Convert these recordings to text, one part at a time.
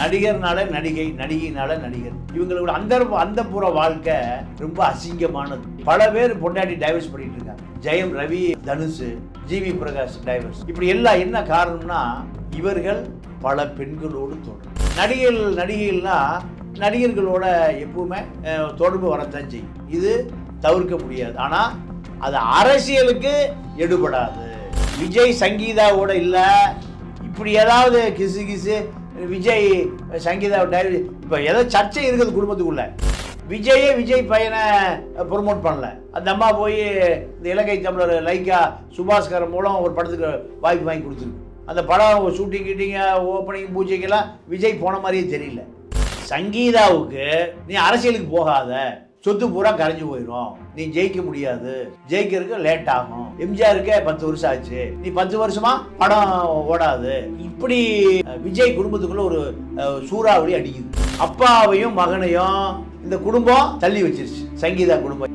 நடிகர்னால நடிகை நடிகைனால நடிகர். இவங்களோட அந்த அந்த புற வாழ்க்கை ரொம்ப அசிங்கமானது. பல பேர் பொண்டாட்டி டைவர்ஸ் பண்ணிட்டு இருக்காங்க. ஜெயம் ரவி தனுஷ் ஜிவி பிரகாஷ் டைவர்ஸ் இப்படி எல்லாம் என்ன காரணம்னா இவர்கள் பல பெண்களோடு தொடர்பு. நடிகர்கள் நடிகைகள்னா நடிகர்களோட எப்பவுமே தொடர்பு வரத்தான் செய்யும். இது தவிர்க்க முடியாது. ஆனால் அது அரசியலுக்கு எடுபடாது. விஜய் சங்கீதாவோட இல்லை. இப்படி ஏதாவது கிசு கிசு விஜய் சங்கீதா டைரி இப்போ ஏதோ சர்ச்சை இருக்குது குடும்பத்துக்குள்ள. விஜயே விஜய் பையனை ப்ரொமோட் பண்ணல. அந்த அம்மா போய் இந்த இலங்கை தமிழர் லைக்கா சுபாஸ்கர் மூலம் ஒரு படத்துக்கு வாய்ப்பு வாங்கி கொடுத்துருக்கு. அந்த படம் ஷூட்டிங் கீட்டிங்க ஓப்பனிங் பூஜைக்கெல்லாம் விஜய் போன மாதிரியே தெரியல. சங்கீதாவுக்கு நீ அரசியலுக்கு போகாத. சொத்து பூரா கரைஞ்சு போயிடும் நீ ஜெயிக்க முடியாது. ஜெயிக்கிறதுக்கு லேட் ஆகும். எம்ஜிஆருக்கே பத்து வருஷம் ஆச்சு. நீ பத்து வருஷமா படம் ஓடாது. இப்படி விஜய் குடும்பத்துக்குள்ள ஒரு சூறாவளி அடிக்குது. அப்பாவையும் மகனையும் இந்த குடும்பம் தள்ளி வச்சிருச்சு. சங்கீதா குடும்பம்.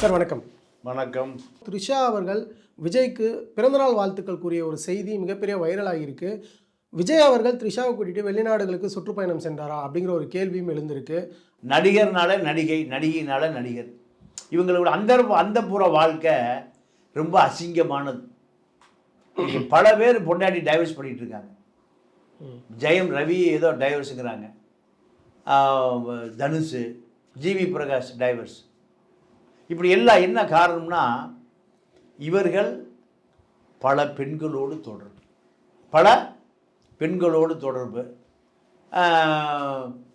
சார் வணக்கம். வணக்கம். த்ரிஷா அவர்கள் விஜய்க்கு பிறந்தநாள் வாழ்த்துக்கள் கூறிய ஒரு செய்தி மிகப்பெரிய வைரலாகி இருக்கு. விஜய் அவர்கள் த்ரிஷாவை கூட்டிட்டு வெளிநாடுகளுக்கு சுற்றுப்பயணம் சென்றாரா அப்படிங்கிற ஒரு கேள்வியும் எழுந்திருக்கு. நடிகர்னால நடிகை நடிகைனால நடிகர். இவங்களோட அந்த அந்த புற வாழ்க்கை ரொம்ப அசிங்கமானது. பல பேர் பொண்டாட்டி டைவர்ஸ் பண்ணிட்டு இருக்காங்க ஜெயம் ரவி ஏதோ டைவர்ஸுங்கிறாங்க தனுஷ் ஜிவி பிரகாஷ் டைவர்ஸ் இப்படி எல்லாம் என்ன காரணம்னா இவர்கள் பல பெண்களோடு தொடர்பு. பல பெண்களோடு தொடர்பு.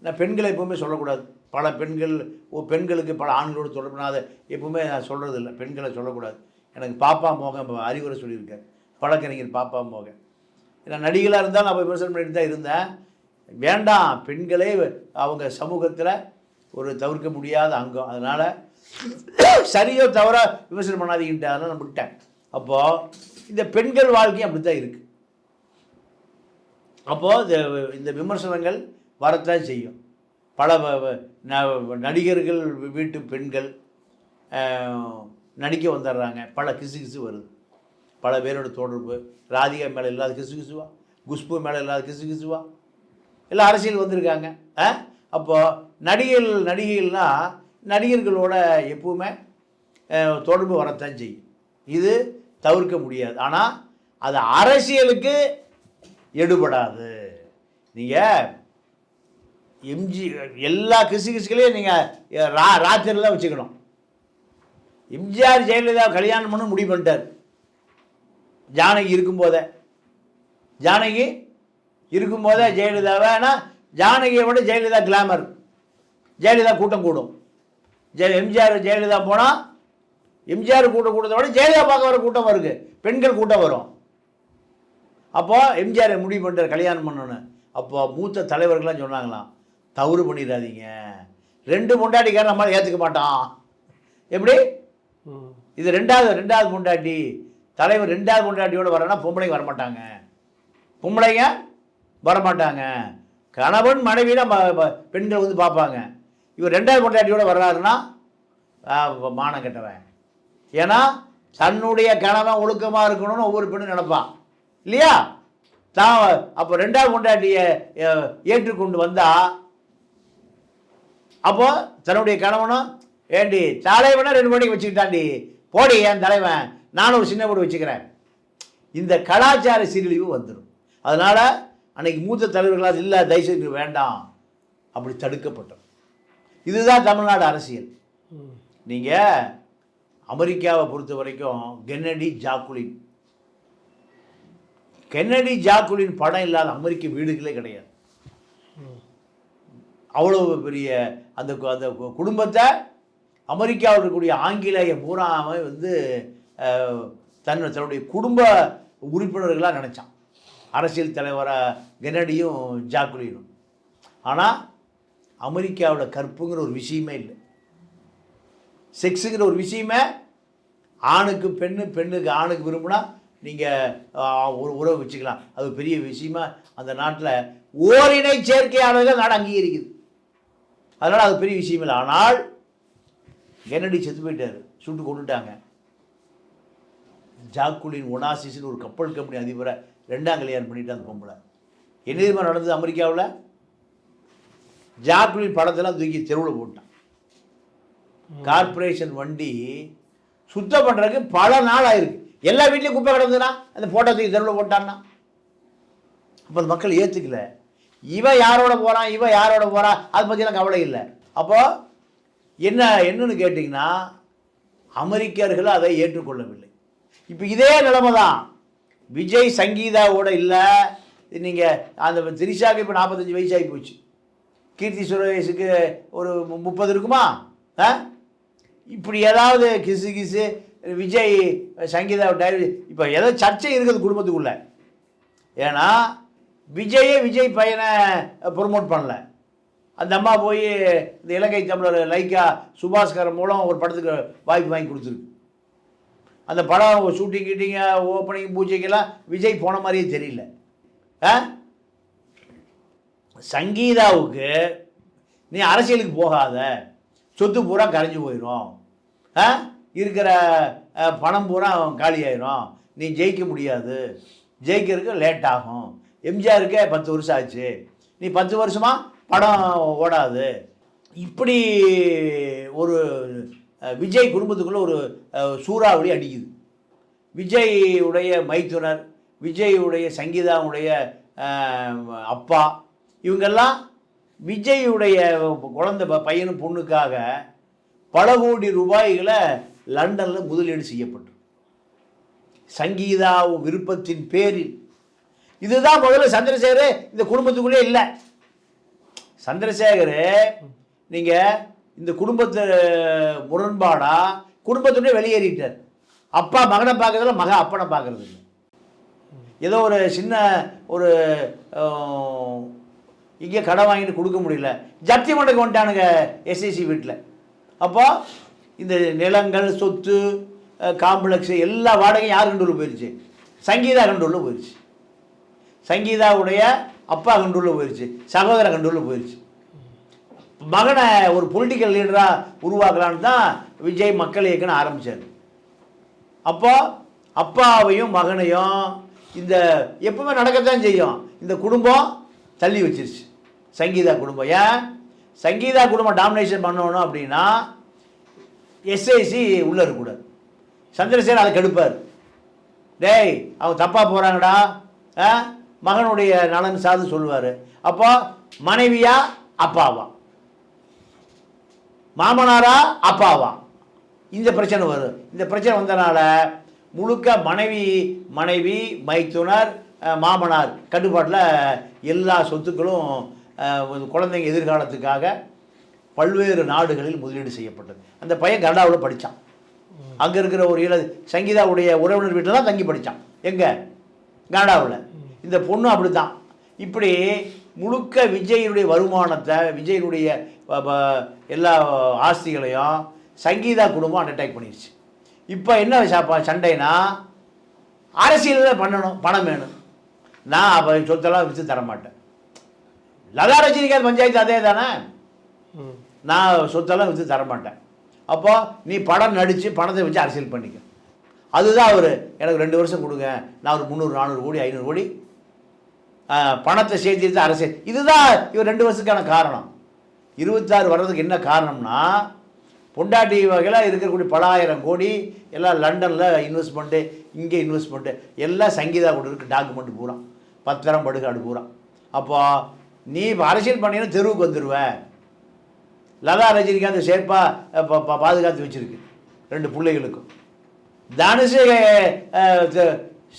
நான் பெண்களை எப்பவுமே சொல்லக்கூடாது. பல பெண்கள் ஓ பெண்களுக்கு பல ஆண்களோடு தொடர்பு நான் அதை எப்பவுமே நான் சொல்கிறது இல்லை பெண்களை சொல்லக்கூடாது. எனக்கு பாப்பா மோகன் அறிவுரை சொல்லியிருக்கேன் வழக்கறிஞர் பாப்பா மோகன். நான் நடிகளாக இருந்தால் நான் விமர்சனம் பண்ணிட்டு தான் இருந்தேன். வேண்டாம் பெண்களே அவங்க சமூகத்தில் ஒரு தவிர்க்க முடியாத அங்கம். அதனால் சரியோ தவறாக விமர்சனம் பண்ணாதீங்கன்ட்டு அதனால் நான் விட்டேன். அப்போது இந்த பெண்கள் வாழ்க்கையும் அப்படி தான் இருக்குது அப்போது இந்த இந்த விமர்சனங்கள் வரத்தான் செய்யும். பல வ- ந- நடிகர்கள் வீட்டு பெண்கள் நடிக்க வந்துடுறாங்க பல கிசு கிசு வருது. பல பேரோட தொடர்பு. ராதிகா மேலே இல்லாத கிசு கிசுவா? குஷ்பு மேலே இல்லாத கிசு கிசுவா? எல்லாம் அரசியல் வந்திருக்காங்க. ஆ? அப்போது நடிகர்கள் நடிகைகள்னா நடிகர்களோட எப்பவுமே தொடர்பு வரத்தான் செய்யும். இது தவிர்க்க முடியாது. ஆனால் அது அரசியலுக்கு எடுபடாது. நீங்கள் எம்ஜி எல்லா கிசு கிசுகளையும் நீங்கள் ரா ராத்திரியில் தான் வச்சுக்கணும். எம்ஜிஆர் ஜெயலலிதா கல்யாணம் பண்ண முடிவு பண்ணிட்டார். ஜானகி இருக்கும்போதே ஜானகி இருக்கும்போதே ஜெயலலிதாவை ஆனால் ஜானகியை விட ஜெயலலிதா கிளாமர் ஜெயலலிதா கூட்டம் கூடும். ஜெய எம்ஜிஆர் ஜெயலலிதா போனால் எம்ஜிஆர் கூட்டம் கூட்டத்தை விட ஜெயலலிதா பார்க்க வர கூட்டம் வருது. பெண்கள் கூட்டம் வரும். அப்போ எம்ஜிஆர் முடிவு பண்ணிட்டார் கல்யாணம் பண்ணணும் அப்போ மூத்த தலைவர்கள்லாம் சொன்னாங்களாம் தவறு பண்ணிடாதீங்க. ரெண்டு பொண்டாட்டிக்காரன் நம்மளால் ஏற்றுக்க மாட்டான். எப்படி. இது ரெண்டாவது ரெண்டாவது பொண்டாட்டி. தலைவர் ரெண்டாவது பொண்டாட்டியோட வரனா பொம்பளைங்க வரமாட்டாங்க. பொம்பளைங்க வரமாட்டாங்க. கணவன் மனைவி தான் ம- ம- பெண்கள் வந்து பார்ப்பாங்க. இவர் ரெண்டாவது பொண்டாட்டியோட வர்றாருன்னா மானம் கெட்டவன். ஏன்னா தன்னுடைய கணவன் ஒழுக்கமாக இருக்கணும்னு ஒவ்வொரு பெண்ணும் நினைப்பான். இல்லையா? தான் அப்போ ரெண்டாவது பொண்டாட்டியை அஹ், ஏற்றுக்கொண்டு வந்தா அப்போ தன்னுடைய கணவனும் ஏண்டி தலைவனை ரெண்டு மணிக்கு வச்சுக்கிட்டாண்டி போடி என் தலைவன் நானும் ஒரு சின்ன போடு வச்சுக்கிறேன். இந்த கலாச்சார சீரழிவு வந்துடும் அதனால் அன்னைக்கு மூத்த தலைவர்களால் இல்லை தயவுசெய்து வேண்டாம். அப்படி தடுக்கப்பட்டோம் இதுதான் தமிழ்நாடு அரசியல். நீங்கள் அமெரிக்காவை பொறுத்த வரைக்கும் கென்னடி ஜாக்குலின் கென்னடி ஜாக்குலின் படம் இல்லாத அமெரிக்க வீடுகளே கிடையாது. அவ்வளோ பெரிய அந்த அந்த கு- குடும்பத்தை அமெரிக்காவில் இருக்கக்கூடிய ஆங்கிலேய பூராமை வந்து தன்னை தன் தன்னுடைய குடும்ப உறுப்பினர்களாக நினச்சான். அரசியல் தலைவராக கென்னடியும் ஜாக்குலினும் ஆனால் அமெரிக்காவோட கற்புங்கிற ஒரு விஷயமே இல்லை. செக்ஸுங்கிற ஒரு விஷயமே ஆணுக்கு பெண்ணு பெண்ணுக்கு ஆணுக்கு விரும்பினா நீங்கள் ஒரு உறவு வச்சுக்கலாம். அது பெரிய விஷயமா அந்த நாட்டில் ஓரினை சேர்க்கையாளர்கள் நாடு அங்கீகரிக்குது. அதனால் அது பெரிய விஷயம் இல்லை. ஆனால் கென்னடி செத்து போயிட்டார். சுட்டு கொண்டுட்டாங்க. ஜாக்குலின் ஒனாசிஸ்னு ஒரு கப்பல் கம்பெனி அதிபரை ரெண்டாம் கல்யாணம் பண்ணிட்டு அந்த பொம்பளை. என்ன தெரியுமா நடந்தது அமெரிக்காவில்? ஜாக்லின் படத்தெல்லாம் தூக்கி தெருவில் போட்டான். கார்ப்பரேஷன் வண்டி சுத்தம் பண்ணுறதுக்கு பல நாள் ஆயிருக்கு. எல்லா வீட்லேயும் குப்பை கிடந்ததுன்னா அந்த போட்டோ தூக்கி தெருவில் போட்டான்னா? அப்போ அந்த மக்கள் ஏற்றுக்கல இவன் யாரோட போகிறான் இவன் யாரோட போகிறான் அதை பற்றிலாம் கவலை இல்லை. அப்போது என்ன என்னன்னு கேட்டிங்கன்னா அமெரிக்கர்கள் அதை ஏற்றுக்கொள்ளவில்லை. இப்போ இதே நிலைமை தான் விஜய் சங்கீதாவோட இல்லை நீங்கள் அந்த திரிஷாவுக்கு இப்போ நாற்பத்தஞ்சு வயசாகி போச்சு. கீர்த்தி சுரேஷுக்கு ஒரு மு- முப்பது இருக்குமா? ஆ? இப்படி ஏதாவது கிசு கிசு விஜய் சங்கீதா டைரி இப்போ ஏதோ சர்ச்சை இருக்குது குடும்பத்துக்குள்ளே. ஏன்னா விஜயே விஜய் பையனை ப்ரொமோட் பண்ணல. அந்த அம்மா போய் இந்த இலங்கை தமிழர் லைக்கா சுபாஸ்கர் மூலம் ஒரு படத்துக்கு வாய்ப்பு வாங்கி கொடுத்துருக்கு. அந்த படம் ஷூட்டிங் கீட்டிங்க ஓப்பனிங் பூஜைக்கெல்லாம் விஜய் போன மாதிரியே தெரியல. ஆ? சங்கீதாவுக்கு நீ அரசியலுக்கு போகாத. சொத்து பூரா கரைஞ்சு போயிடும் ஆ? இருக்கிற பணம் பூரா காலியாயிரும். நீ ஜெயிக்க முடியாது. ஜெயிக்கிறதுக்கு லேட் ஆகும். எம்ஜிஆருக்கே பத்து வருஷம் ஆச்சு. நீ பத்து வருஷமா படம் ஓடாது. இப்படி ஒரு விஜய் குடும்பத்துக்குள்ளே ஒரு சூறாவளி அடிக்குது. விஜய் உடைய மைத்துனர் விஜய் உடைய சங்கீதாவுடைய அப்பா இவங்கெல்லாம் விஜய் குழந்தை ப- பையனும் பொண்ணுக்காக பல கோடி ரூபாய்களை லண்டனில் முதலீடு செய்யப்பட்டு சங்கீதா விருப்பத்தின் பேரில். இதுதான் முதல்ல சந்திரசேகர் இந்த குடும்பத்துக்குள்ளே இல்லை. சந்திரசேகர் நீங்கள் இந்த குடும்பத்து முரண்பாடாக குடும்பத்துடைய வெளியேறிட்டார். அப்பா மகனை பார்க்கறதில்ல மகன் அப்பனை பார்க்கறது இல்லை. ஏதோ ஒரு சின்ன ஒரு இங்கே கடன் வாங்கிட்டு கொடுக்க முடியல. ஜப்தி மண்டக்கு வந்துட்டானுங்க எஸ்ஐசி வீட்டில். அப்போ இந்த நிலங்கள் சொத்து காம்ப்ளெக்ஸு எல்லா வாடகையும் யார் கண்டுள்ள போயிடுச்சு சங்கீதா கண்டுள்ள போயிடுச்சு சங்கீதாவுடைய அப்பா கண்டுள்ள போயிடுச்சு சகோதர கண்டுள்ள போயிடுச்சு மகனை ஒரு பொலிட்டிக்கல் லீடராக உருவாக்கலான்னு தான் விஜய் மக்கள் இயக்கணும் ஆரம்பித்தார் அப்போ அப்பாவையும் மகனையும் இந்த எப்பவுமே நடக்கத்தான் செய்யும். இந்த குடும்பம் தள்ளி வச்சிருச்சு. சங்கீதா குடும்பம். ஏன்? சங்கீதா குடும்பம் டாமினேஷன் பண்ணணும் அப்படின்னா எஸ்ஐசி உள்ளே இருக்கக்கூடாது சந்திரசேகர் அதை கெடுப்பார். டேய் அவன் தப்பாக போகிறாங்கடா மகனுடைய நலன் சாது சொல்லுவார். அப்போ மனைவியா அப்பாவா? மாமனாரா அப்பாவா? இந்த பிரச்சனை வரும். இந்த பிரச்சனை வந்தனால முழுக்க மனைவி மனைவி மைத்துனர் மாமனார் கட்டுப்பாட்டில் எல்லா சொத்துக்களும் ஒரு குழந்தைங்க எதிர்காலத்துக்காக பல்வேறு நாடுகளில் முதலீடு செய்யப்பட்டது. அந்த பையன் கனடாவில் படித்தான் அங்கே இருக்கிற ஒரு இள சங்கீதாவுடைய உறவினர் வீட்டில் தான் தங்கி படித்தான் எங்கே? கனடாவில். இந்த பொண்ணு அப்படி தான் இப்படி முழுக்க விஜயினுடைய வருமானத்தை விஜயினுடைய எல்லா ஆஸ்திகளையும் சங்கீதா குடும்பம் அண்டர்டேக் பண்ணிடுச்சு இப்போ என்ன சாப்பா சண்டைனா அரசியலில் பண்ணணும் பணம் வேணும். நான் அப்போ சொத்தெல்லாம் விற்று தரமாட்டேன். லதா ரஜினிகாந்த் பஞ்சாயத்து அதே தானே நான் சொத்தெல்லாம் விற்று தர மாட்டேன் நீ படம் நடித்து பணத்தை வச்சு அரசியல் பண்ணிக்க. அதுதான் அவர் எனக்கு ரெண்டு வருஷம் கொடுங்க. நான் ஒரு முந்நூறு நானூறு கோடி ஐநூறு கோடி பணத்தை சேர்த்து அரசியல். இதுதான் இவர் ரெண்டு வருஷத்துக்கான காரணம். இருபத்தாறு வர்றதுக்கு என்ன காரணம்னா பொண்டாட்டி வகையில் இருக்கக்கூடிய பல ஆயிரம் கோடி எல்லாம் லண்டனில் இன்வெஸ்ட்மெண்ட்டு இங்கே இன்வெஸ்ட்மெண்ட்டு எல்லாம் சங்கீதா கூட இருக்குது டாக்குமெண்ட் பூரா. பத்திரம் படுகாடு பூரா. அப்போ நீ இப்போ அரசியல் பண்ணினா தெருவுக்கு வந்துடுவேன் லதா ரஜினிகாந்த் சேர்ப்பாக பாதுகாத்து வச்சிருக்கு. ரெண்டு பிள்ளைகளுக்கும். தனுஷு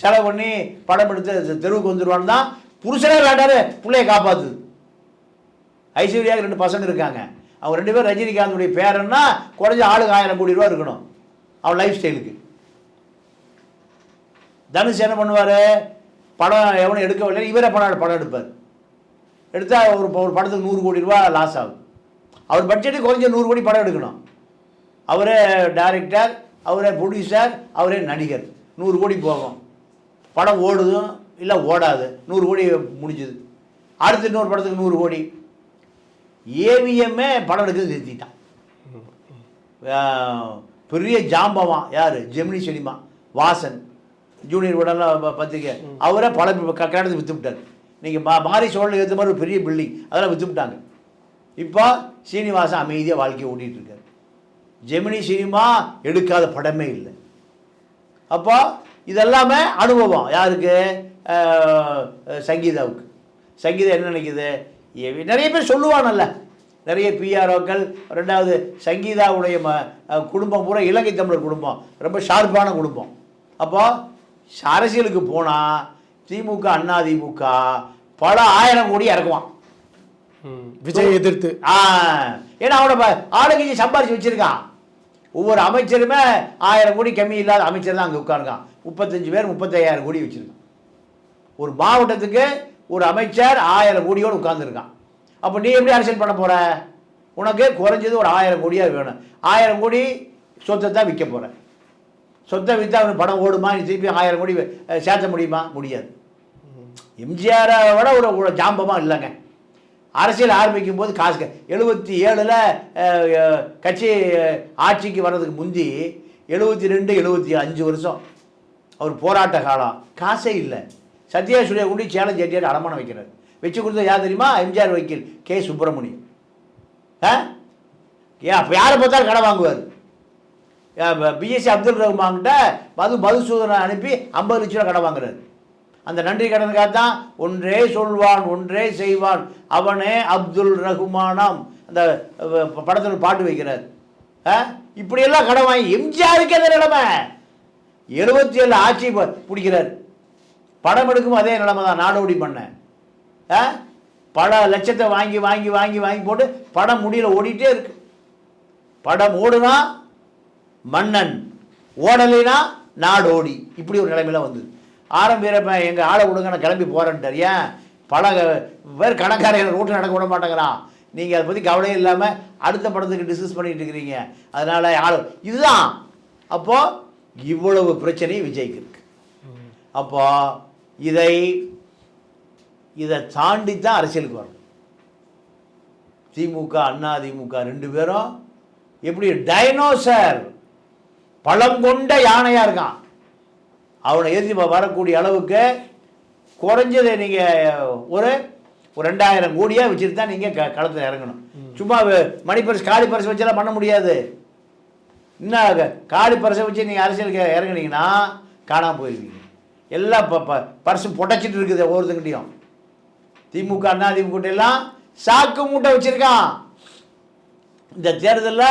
செலவு பண்ணி படம் எடுத்து தெருவுக்கு வந்துடுவான்னு தான் புருஷனே வேண்டாரு பிள்ளைய காப்பாற்றுது ஐஸ்வர்யாவுக்கு ரெண்டு பசங்க இருக்காங்க. அவங்க ரெண்டு பேரும் ரஜினிகாந்துடைய பேரன்னா குறைஞ்ச ஆளுக்கு ஆயிரம் கோடி ரூபா இருக்கணும். அவன் லைஃப் ஸ்டைலுக்கு தனுஷ் என்ன பண்ணுவார்? படம் எவனும் எடுக்கவில்லை இவரே படம் படம் எடுப்பார். எடுத்தால் ஒரு ஒரு படத்துக்கு நூறு கோடி ரூபா லாஸ் ஆகும் அவர் பட்ஜெட்டு குறைஞ்ச நூறு கோடி படம் எடுக்கணும். அவரே டைரக்டர் அவரே ப்ரொடியூசர் அவரே நடிகர். நூறு கோடி போகும். படம் ஓடுதும் இல்லை ஓடாது நூறு கோடி முடிஞ்சுது. அடுத்து இன்னொரு படத்துக்கு நூறு கோடி. ஏவிஎம்மே படம் எடுக்கிறது நிறுத்திட்டான். பெரிய ஜாம்பவான் யார்? ஜெமினி சினிமா வாசன் ஜூனியர் விடலாம் பத்திரிக்கை. அவரே பல கட்டடத்தை விற்று விட்டார். நீங்கள் மா மாரி சோழனுக்கு ஏற்ற மாதிரி ஒரு பெரிய பில்டிங் அதெல்லாம் விற்று விட்டாங்க. இப்போ சீனிவாசன் அமைதியாக வாழ்க்கையை ஓட்டிகிட்டு இருக்கார் ஜெமினி சினிமா எடுக்காத படமே இல்லை. அப்போ இதெல்லாமே அனுபவம். யாருக்கு? சங்கீதாவுக்கு. சங்கீதா என்ன நினைக்குது? நிறைய பேர் சொல்லுவானல்ல நிறைய பிஆர்ஓக்கள் ரெண்டாவது சங்கீதாவுடைய ம குடும்பம் பூரா இலங்கை தமிழர் குடும்பம். ரொம்ப ஷார்ப்பான குடும்பம். அப்போது அரசியலுக்கு போனால் திமுக அண்ணா திமுக பல ஆயிரம் கோடி இறக்குவான். விஜய் எதிர்த்து. ஆ. ஏன்னா அவனை ப- ஆளுங்கட்சி சம்பாரிச்சு வச்சிருக்கான். ஒவ்வொரு அமைச்சருமே ஆயிரம் கோடி கம்மி இல்லாத அமைச்சர் தான் அங்கே உட்காருக்கான் முப்பத்தஞ்சு பேர் முப்பத்தையாயிரம் கோடி வச்சிருக்கான். ஒரு மாவட்டத்துக்கு ஒரு அமைச்சர் ஆயிரம் கோடியோடு உட்கார்ந்துருக்கான். அப்போ நீ எப்படி அரசியல் பண்ண போற? உனக்கு குறைஞ்சது ஒரு ஆயிரம் கோடியாக வேணும். ஆயிரம் கோடி சொத்தை தான் விற்க போற. சொத்தை விற்றா அவனுக்கு படம் ஓடுமா? நீ திருப்பி ஆயிரம் கோடி சேர்த்த முடியுமா? முடியாது. எம்ஜிஆரை விட ஒரு ஜாம்பமாக இல்லைங்க. அரசியல் ஆரம்பிக்கும் போது காசு எழுபத்தி ஏழில் கட்சி ஆட்சிக்கு வர்றதுக்கு முந்தி எழுபத்தி ரெண்டு எழுபத்தி அஞ்சு வருஷம். அவர் போராட்ட காலம். காசே இல்லை. சத்யா சூர்யா கொண்டு சேலம் எட்டியார் அடமானம் வைக்கிறார். வச்சு கொடுத்தது யார் தெரியுமா? எம்ஜிஆர் வக்கீல் கே. சுப்பிரமணியம் ஆ? ஏன் அப்போ யாரை பார்த்தாலும் கடை வாங்குவார். பிஎஸ்சி அப்துல் ரஹ்மான்கிட்ட மது மதுசூதனை அனுப்பி ஐம்பது லட்ச ரூபா கடை வாங்குறாரு. அந்த நன்றி கடனுக்காக தான் ஒன்றே சொல்வான் ஒன்றே செய்வான் அவனே அப்துல் ரகுமானாம். அந்த படத்தில் பாட்டு வைக்கிறார். ஆ? இப்படியெல்லாம் கடன் வாங்கி எம்ஜிஆருக்கு அந்த நிலைமை? எழுபத்தி ஏழு ஆட்சி பிடிக்கிறார். படம் எடுக்கும் அதே நிலைமை தான் நாடோடி பண்ண. ஆ? பல லட்சத்தை வாங்கி வாங்கி வாங்கி வாங்கி போட்டு படம் முடியல ஓடிட்டே இருக்கு. படம் ஓடுனா மன்னன் ஓடலைனா நாடோடி. இப்படி ஒரு நிலைமையில வந்து எங்கள் ஆளை விடுங்க நான் கிளம்பி போகிறேன்ட்டார் ஏன்? பல பேர் கணக்காரர்கள் ரோட்டில் நடக்க விட மாட்டேங்கிறான். நீங்கள் அதை பற்றி கவலையே இல்லாமல் அடுத்த படத்துக்கு டிஸ்கஸ் பண்ணிகிட்டு இருக்கிறீங்க. அதனால் ஆள் இதுதான். அப்போது இவ்வளவு பிரச்சனை விஜய்க்கு இருக்கு. அப்போது இதை இதை தாண்டி தான் அரசியலுக்கு வரணும். திமுக அண்ணா திமுக ரெண்டு பேரும் எப்படி டைனோசர் பழம் கொண்ட யானையாக இருக்கான். அவனை எதிர்த்து வரக்கூடிய அளவுக்கு குறைஞ்சது நீங்கள் ஒரு ஒரு ரெண்டாயிரம் கோடியாக வச்சுட்டு தான் நீங்கள் க களத்தில் இறங்கணும். சும்மா மணி பரிசு காலி பரிசு வச்செல்லாம் பண்ண முடியாது. இன்னும் க- காலி பரிசை வச்சு நீங்கள் அரசியலுக்கு இறங்குனீங்கன்னா காணாமல் போயிருவீங்க. எல்லாம் இப்போ ப பரிசு புடைச்சிட்டு இருக்குது ஒவ்வொருத்தங்கிட்டையும். திமுக அண்ணா திமுக எல்லாம் சாக்கு மூட்டை வச்சிருக்கான். இந்த தேர்தலில்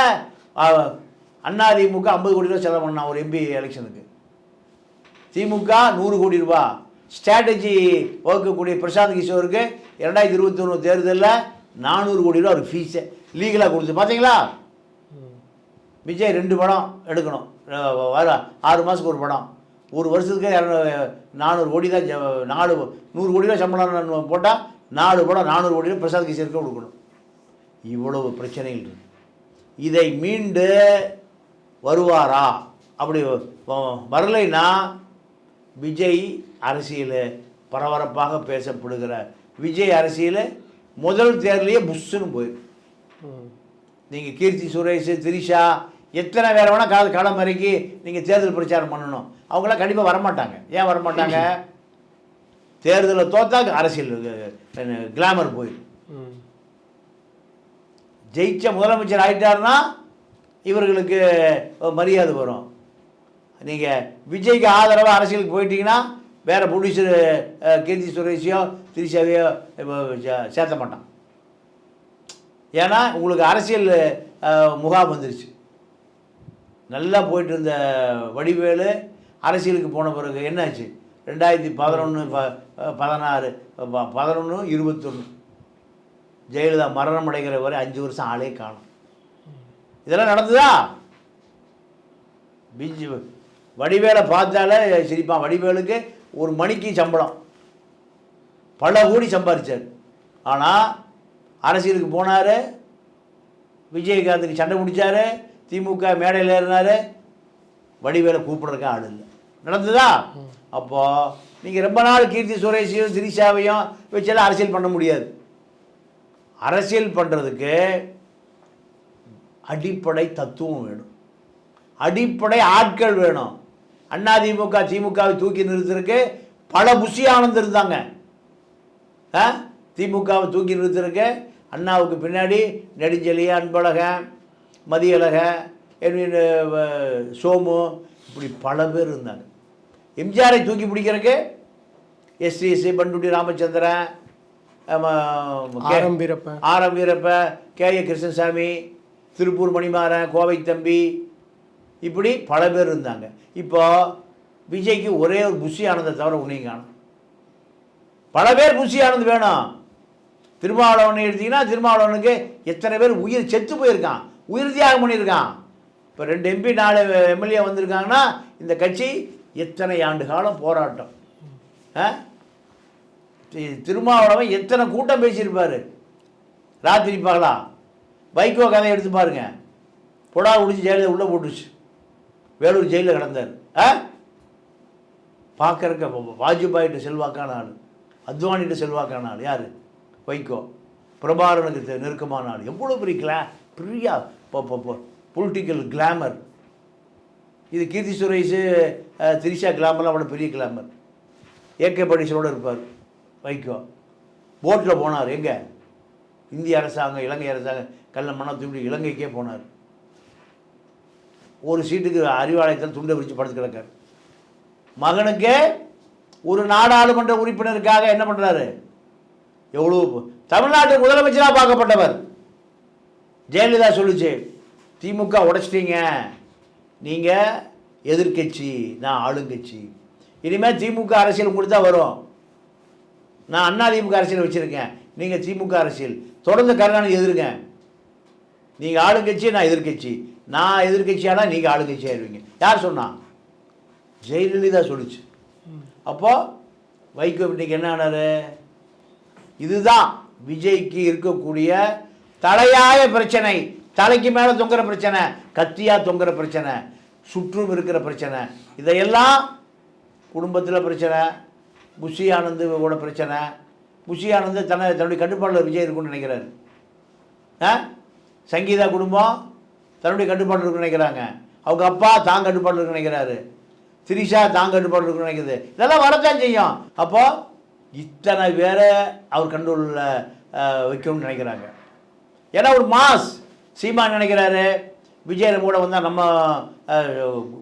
அண்ணா திமுக ஐம்பது கோடி ரூபா செலவு பண்ணான் ஒரு எம்பி எலெக்ஷனுக்கு. திமுக நூறு கோடி ரூபா. ஸ்ட்ராட்டஜி வகுக்கக்கூடிய பிரசாந்த் கிஷோருக்கு இரண்டாயிரத்தி இருபத்தி ஒன்று தேர்தலில் நானூறு கோடி ரூபா அவருக்கு ஃபீஸு லீகலாக கொடுத்து. பார்த்தீங்களா விஜய் ரெண்டு படம் எடுக்கணும். வர ஆறு மாதத்துக்கு ஒரு படம். ஒரு வருஷத்துக்கு இரநூறு நானூறு கோடி தான் நாலு நூறு கோடி ரூபா சம்பளம் போட்டால் நாலு படம் நானூறு கோடி ரூபா பிரசாந்த் கிஷோருக்கு கொடுக்கணும். இவ்வளவு பிரச்சனைகள் இருக்கு. இதை மீண்டு வருவாரா? அப்படி வரலைன்னா விஜய் அரசியல் பரபரப்பாக பேசப்படுகிற விஜய் அரசியல் முதல் தேர்தலையே புஷ்ஷுன்னு போயிடும் நீங்கள் கீர்த்தி சுரேஷ் திரிஷா எத்தனை வேற வேணால் கால காலம் வரைக்கும் நீங்கள் தேர்தல் பிரச்சாரம் பண்ணணும். அவங்களாம் கண்டிப்பாக வரமாட்டாங்க. ஏன் வரமாட்டாங்க? தேர்தலில் தோத்தா அரசியல் கிளாமர் போயிடும். ஜெயிச்ச முதலமைச்சர் ஆயிட்டாருன்னா இவர்களுக்கு மரியாதை வரும். நீங்கள் விஜய்க்கு ஆதரவாக அரசியலுக்கு போயிட்டீங்கன்னா வேறு ப்ரொடியூசர் கீர்த்தி சுரேஷையோ திரிஷாவையோ சே- சேர்த்த மாட்டான். ஏன்னா உங்களுக்கு அரசியல் முகாம் வந்துருச்சு. நல்லா போயிட்டு இருந்த வடிவேலு அரசியலுக்கு போன பிறகு என்னாச்சு? ரெண்டாயிரத்தி பதினொன்று ப பதினாறு ப- பதினொன்று இருபத்தொன்று ஜெயலலிதா மரணம் அடைகிற வரை அஞ்சு வருஷம் ஆளே காணும். இதெல்லாம் நடந்ததா? பிஜு வடிவேலை பார்த்தாலே சிரிப்பான். வடிவேலுக்கு ஒரு மணிக்கு சம்பளம். பல கோடி சம்பாதிச்சார் ஆனால் அரசியலுக்கு போனார். விஜயகாந்துக்கு சண்டை பிடிச்சாரு திமுக மேடையில் ஏறினார். வடிவேலை கூப்பிடுறதுக்கு ஆள் இல்லை. நடந்ததா? அப்போது நீங்கள் ரொம்ப நாள் கீர்த்தி சுரேஷையும் திரிஷாவையும் வச்செல்லாம் அரசியல் பண்ண முடியாது. அரசியல் பண்ணுறதுக்கு அடிப்படை தத்துவம் வேணும். அடிப்படை ஆட்கள் வேணும். அதிமுக திமுகவை தூக்கி நிறுத்துறதுக்கு பல புஷி ஆனந்த் இருந்தாங்க. திமுகவை தூக்கி நிறுத்துறதுக்கு அண்ணாவுக்கு பின்னாடி நெடுஞ்செலி அன்பழகன் மதியழக என்வின் சோமு இப்படி பல பேர் இருந்தாங்க. எம்ஜிஆரை தூக்கி பிடிக்கிறதுக்கு எஸ்டிஎஸ்சி பண்டுட்டி ராமச்சந்திரன் ஆரம் Veerappa R M Veerappa K A Krishnasamy Tiruppur Manimaran Kovai Thambi இப்படி பல பேர் இருந்தாங்க. இப்போ விஜய்க்கு ஒரே ஒரு புஷி ஆனந்தை தவிர உன்னையும் காணும். பல பேர் புஷி ஆனந்த் வேணும். திருமாவளவனை எடுத்தீங்கன்னா திருமாவளவனுக்கு எத்தனை பேர் உயிர் செத்து போயிருக்கான். உயிர் தியாகம் பண்ணியிருக்கான். இப்போ ரெண்டு எம்பி நாலு எம்எல்ஏ வந்திருக்காங்கன்னா இந்த கட்சி எத்தனை ஆண்டு காலம் போராட்டம். ஆ? திருமாவளவன் எத்தனை கூட்டம் பேசியிருப்பார். ராத்திரி பகலா வைகோ கதையை எடுத்து பாருங்க. புடா உடிச்சு ஜெயலலிதா உள்ளே போட்டுச்சு வேலூர் ஜெயிலில் கிடந்தார் ஆ? பார்க்குறக்க வாஜ்பாயிட்ட செல்வாக்கான ஆள் அத்வானிட்ட செல்வாக்கான ஆள். யார்? வைகோ. பிரபாரனுக்கு தெ- நெருக்கமான ஆள். எவ்வளோ பெரிய கிளா பெரிய பொலிட்டிக்கல் கிளாமர் இது கீர்த்தி சுரேஷு திரிஷா கிளாமர்லாம் அவ்வளோ பெரிய கிளாமர் ஏகே படீஷரோடு இருப்பார் வைகோ. போட்டில் போனார் எங்கே? இந்திய அரசாங்கம் இலங்கை அரசாங்கம் கல்ல மன தூண்டி இலங்கைக்கே போனார். ஒரு சீட்டுக்கு அறிவாலயத்தில் துண்டை விரித்து படுத்து கிடக்கார் மகனுக்கு ஒரு நாடாளுமன்ற உறுப்பினருக்காக என்ன பண்ணுறாரு எவ்வளோ தமிழ்நாட்டு முதலமைச்சராக பார்க்கப்பட்டவர். ஜெயலலிதா சொல்லுச்சு திமுக உடைச்சிட்டீங்க. நீங்கள் எதிர்க்கட்சி நான் ஆளுங்கட்சி. இனிமேல் திமுக அரசியல் உங்களுக்கு தான் வரும். நான் அண்ணா திமுக அரசியல் வச்சுருக்கேன். நீங்கள் திமுக அரசியல். தொடர்ந்து கருணாநிதி எதிருங்க. நீங்கள் ஆளுங்கட்சி நான் எதிர்க்கட்சி. நான் எதிர்க்கட்சியானா நீங்கள் ஆளுங்கட்சி ஆயிடுவீங்க. யார் சொன்னான் ஜெயலலிதா சொல்லுச்சு. அப்போது வைகோ இன்னைக்கு என்ன ஆனாரு? இதுதான் விஜய்க்கு இருக்கக்கூடிய தலையாய பிரச்சனை. தலைக்கு மேலே தொங்குற பிரச்சனை கத்தியாக தொங்குற பிரச்சனை சுற்றும் இருக்கிற பிரச்சனை. இதையெல்லாம் குடும்பத்தில் பிரச்சனை புஷி ஆனந்து கூட பிரச்சனை. புஷி ஆனந்து தன்னை தன்னுடைய கட்டுப்பாட்டில் விஜய் இருக்கும்னு நினைக்கிறாரு. ஆ? சங்கீதா குடும்பம் தன்னுடைய கட்டுப்பாடு இருக்குன்னு நினைக்கிறாங்க. அவங்க அப்பா தான் கட்டுப்பாடு இருக்குன்னு நினைக்கிறாரு. திரிஷா தான் கட்டுப்பாடு இருக்குன்னு நினைக்குது இதெல்லாம் வரத்தான் செய்யும். அப்போ இத்தனை பேரை அவர் கண்ட்ரோலில் வைக்கணும்னு நினைக்கிறாங்க. ஏன்னா ஒரு மாஸ் சீமா நினைக்கிறாரு. விஜய் கூட வந்தால் நம்ம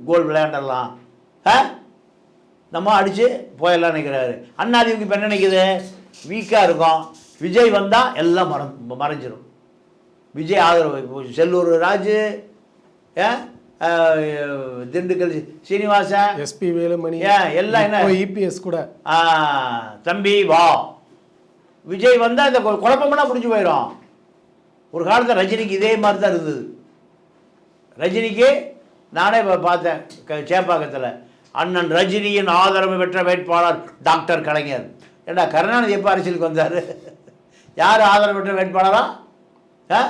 கோல் விளையாண்டலாம் ஆ? நம்ம அடித்து போயிடலாம் நினைக்கிறாரு. அண்ணாதிமுக இப்போ என்ன நினைக்குது? வீக்காக இருக்கும். விஜய் வந்தால் எல்லாம் மற மறைஞ்சிரும். விஜய் ஆதரவு. செல்லூர் ராஜு திண்டுக்கல் சீனிவாசன் எஸ்பி வேலுமணி எல்லாம் என்ன? இபிஎஸ் கூட. தம்பி வா. விஜய் வந்தால் இந்த குழப்பமெல்லாம் முடிஞ்சு போயிடும் ஒரு காலத்தில் ரஜினிக்கு இதே மாதிரி தான் இருந்தது. ரஜினிக்கு நானே இப்போ பார்த்தேன் சேப்பாக்கத்தில். அண்ணன் ரஜினியின் ஆதரவு பெற்ற வேட்பாளர் டாக்டர் கலைஞர். ஏண்டா கருணாநிதி எப்போ அரசியலுக்கு வந்தார்? யார் ஆதரவு பெற்ற வேட்பாளரா? ஆ?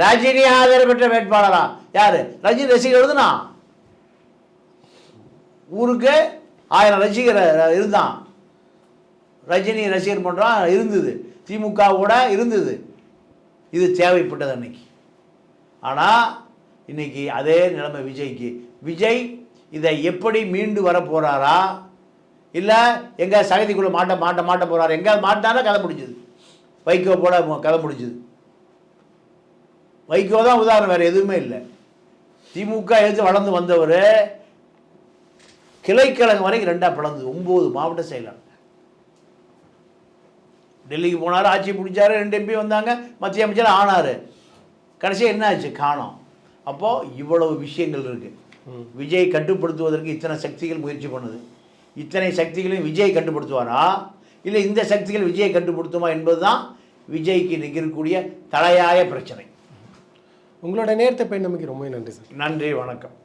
ரஜினி ஆதரவு பெற்ற வேட்பாளரா? யார்? ரஜினி ரசிகர் எழுதுனா? ஊருக்கு ஆயிரம் ரசிகர் இருந்தான். ரஜினி ரசிகர் பண்ணுறான் இருந்தது. திமுகவோட இருந்தது. இது தேவைப்பட்டது அன்னைக்கு. ஆனால் இன்னைக்கு அதே நிலைமை விஜய்க்கு. விஜய் இதை எப்படி மீண்டு வர போகிறாரா இல்லை எங்கே சகதிக்குள்ளே மாட்ட மாட்ட மாட்ட போகிறாரு எங்கே மாட்டானா கதை முடிஞ்சுது. வைக்கோ போட கதை முடிஞ்சுது. வைகோ தான் உதாரணம் வேறு எதுவுமே இல்லை. திமுக எடுத்து வளர்ந்து வந்தவர் கிளைக்கிழங்கு வரைக்கும் ரெண்டாக பிளந்து ஒம்பது மாவட்ட செயலாளர். டெல்லிக்கு போனார் ஆட்சி பிடிச்சாரு ரெண்டு எம்பி வந்தாங்க மத்திய அமைச்சர் ஆனார். கடைசியாக என்ன ஆச்சு காணோம். அப்போது இவ்வளவு விஷயங்கள் இருக்குது விஜய் கட்டுப்படுத்துவதற்கு இத்தனை சக்திகள் முயற்சி பண்ணுது. இத்தனை சக்திகளையும் விஜய் கட்டுப்படுத்துவாரா? இல்லை இந்த சக்திகள் விஜயை கட்டுப்படுத்துமா என்பது தான் விஜய்க்கு இருக்கக்கூடிய தலையாய பிரச்சனை. உங்களோட நேரத்தை பயணமைக்கு ரொம்ப நன்றி சார். நன்றி வணக்கம்.